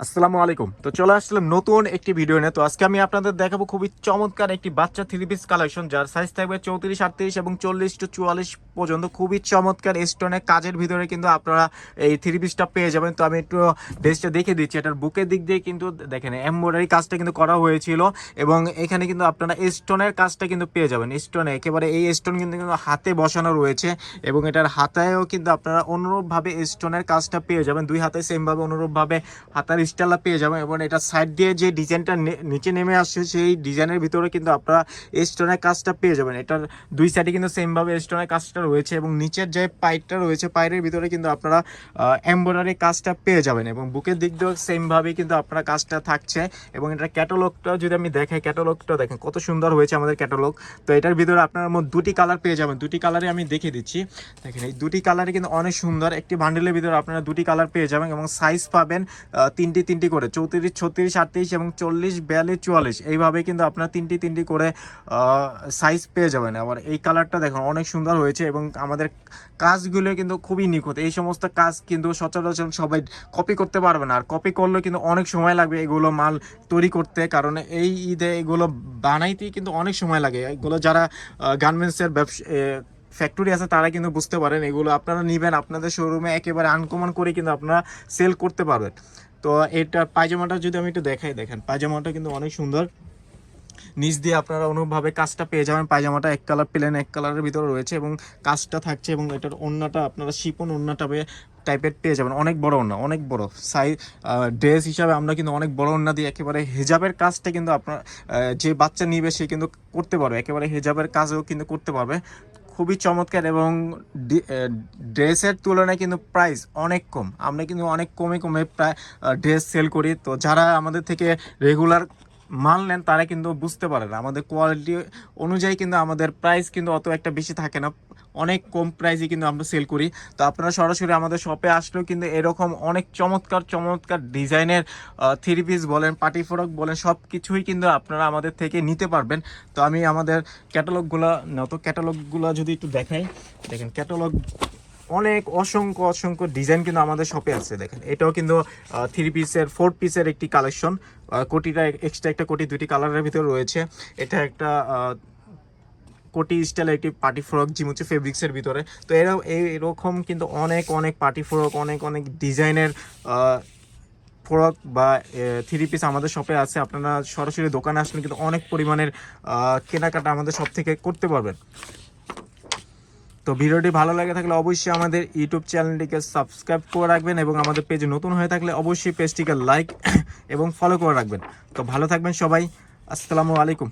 আসসালামু আলাইকুম। তো চলে আসলাম নতুন একটি ভিডিও নিয়ে। তো আজকে আমি আপনাদের দেখাবো খুবই চমৎকার একটি বাচ্চা থ্রি পিস কালেকশন যার সাইজ থাকবে চৌত্রিশ, আটত্রিশ এবং চল্লিশ টু চুয়াল্লিশ পর্যন্ত। খুবই চমৎকার স্টোনের কাজের ভিতরে কিন্তু আপনারা এই থ্রি পিসটা পেয়ে যাবেন। তো আমি একটু ড্রেসটা দেখে দিচ্ছি। এটার বুকের দিক দিয়ে কিন্তু দেখেন এমব্রয়ডারি কাজটা কিন্তু করা হয়েছিল এবং এখানে কিন্তু আপনারা স্টোনের কাজটা কিন্তু পেয়ে যাবেন। স্টোনে একেবারে এই স্টোন কিন্তু কিন্তু হাতে বসানো রয়েছে এবং এটার হাতায়ও কিন্তু আপনারা অনুরূপভাবে স্টোনের কাজটা পেয়ে যাবেন। দুই হাতে সেমভাবে অনুরূপভাবে হাতার স্টাইলটা পেয়ে যাবেন এবং এটা সাইড দিয়ে যে ডিজাইনটা নিচে নেমে আসছে সেই ডিজাইনের ভিতরে কিন্তু আপনারা স্টোনের কাজটা পেয়ে যাবেন। এটার দুই সাইডে কিন্তু সেমভাবে স্টোনের কাজটা রয়েছে এবং নিচের যে পাইপটা রয়েছে পাইরের ভিতরে কিন্তু আপনারা এমব্রয়ডারি কাজটা পেয়ে যাবেন এবং বুকের দিক দিয়েও সেমভাবেই কিন্তু আপনার কাজটা থাকছে এবং এটার ক্যাটালগটা যদি আমি দেখাই ক্যাটালগটা দেখেন কত সুন্দর হয়েছে আমাদের ক্যাটালগ তো এটার ভিতরে আপনার মধ্যে দুটি কালার পেয়ে যাবেন। দুটি কালারে আমি দেখিয়ে দিচ্ছি। দেখেন এই দুটি কালারে কিন্তু অনেক সুন্দর। একটি বান্ডেলের ভিতরে আপনারা দুটি কালার পেয়ে যাবেন এবং সাইজ পাবেন আহ, তিনটি তিনটি করে, চৌত্রিশ, ছত্রিশ, আটত্রিশ এবং চল্লিশ, বিয়াল্লিশ, চুয়াল্লিশ। এইভাবে কিন্তু আপনার তিনটি তিনটি করে সাইজ পেয়ে যাবেন। আবার এই কালারটা দেখুন, অনেক সুন্দর হয়েছে এবং আমাদের কাজগুলো কিন্তু খুবই নিখুঁত এই সমস্ত কাজ কিন্তু সচরাচর সবাই কপি করতে পারবে না। আর কপি করলে কিন্তু অনেক সময় লাগবে এগুলো মাল তৈরি করতে। কারণ এই ঈদে এগুলো বানাইতেই কিন্তু অনেক সময় লাগে। এগুলো যারা গার্মেন্টসের ব্যবসা ফ্যাক্টরি আছে, তারা কিন্তু বুঝতে পারেন এগুলো আপনারা নেবেন। আপনাদের শোরুমে একেবারে আনকমন করে কিন্তু আপনারা সেল করতে পারবেন। তো এটা পায়জামাটা যদি আমি একটু দেখাই, দেখেন, পায়জামাটা কিন্তু অনেক সুন্দর। নিচ দিয়ে আপনারা অনুভাবে কাজটা পেয়ে যাবেন। পায়জামাটা এক কালার প্লেন এক কালারের ভিতরে রয়েছে এবং কাজটা থাকছে এবং এটার ওন্নাটা আপনারা শিপন ওন্নাটা টাইপের পেয়ে যাবেন। অনেক বড় ওন্না, অনেক বড়। সাইজ ড্রেস হিসাবে আমরা কিন্তু অনেক বড় ওন্না দিয়ে একেবারে হেজাবের কাজটা কিন্তু আপনার যে বাচ্চা নিবে সে কিন্তু করতে পারবে। একেবারে হেজাবের কাজও কিন্তু করতে পারবে। খুবই চমৎকার এবং ড্রেসের তুলনায় কিন্তু প্রাইস অনেক কম। আমরা কিন্তু অনেক কমে কমে প্রায় ড্রেস সেল করি। তো যারা আমাদের থেকে রেগুলার মাল নেন তারা কিন্তু বুঝতে পারে না। আমাদের কোয়ালিটি অনুযায়ী কিন্তু আমাদের প্রাইস কিন্তু অত একটা বেশি থাকে না। অনেক কম প্রাইসে কিন্তু আমরা সেল করি। তো আপনারা সরাসরি আমাদের শপে আসলেও কিন্তু এরকম অনেক চমৎকার চমৎকার ডিজাইনের থ্রি পিস বলেন পার্টি ফ্রক বলেন সব কিছুই কিন্তু আপনারা আমাদের থেকে নিতে পারবেন। তো আমি আমাদের ক্যাটালগুলো নত ক্যাটালগুলো যদি একটু দেখাই। দেখেন ক্যাটালগ অনেক অসংখ্য অসংখ্য ডিজাইন কিন্তু আমাদের শপে আছে, দেখেন। এটাও কিন্তু থ্রি পিসের ফোর পিসের একটি কালেকশন কোটিটা এক্সট্রা একটা কোটি দুটি কালারের ভিতরে রয়েছে। এটা একটা কোটি স্টাইল একটি পার্টি ফ্রক জিমুচে ফেব্রিক্সের ভিতরে। তো এরা এরকম কিন্তু অনেক অনেক পার্টি ফ্রক অনেক অনেক ডিজাইনের ফ্রক বা থ্রি পিস আমাদের শপে আছে। আপনারা সরাসরি দোকানে আসলে কিন্তু অনেক পরিমাণের কেনাকাটা আমাদের সব থেকে করতে পারবেন। তো ভিডিওটি ভালো লাগে থাকলে অবশ্যই আমাদের ইউটিউব চ্যানেলটিকে সাবস্ক্রাইব করে রাখবেন এবং আমাদের পেজে নতুন হয়ে থাকলে অবশ্যই পেজটিকে লাইক এবং ফলো করে রাখবেন। তো ভালো থাকবেন সবাই। আসসালামু আলাইকুম।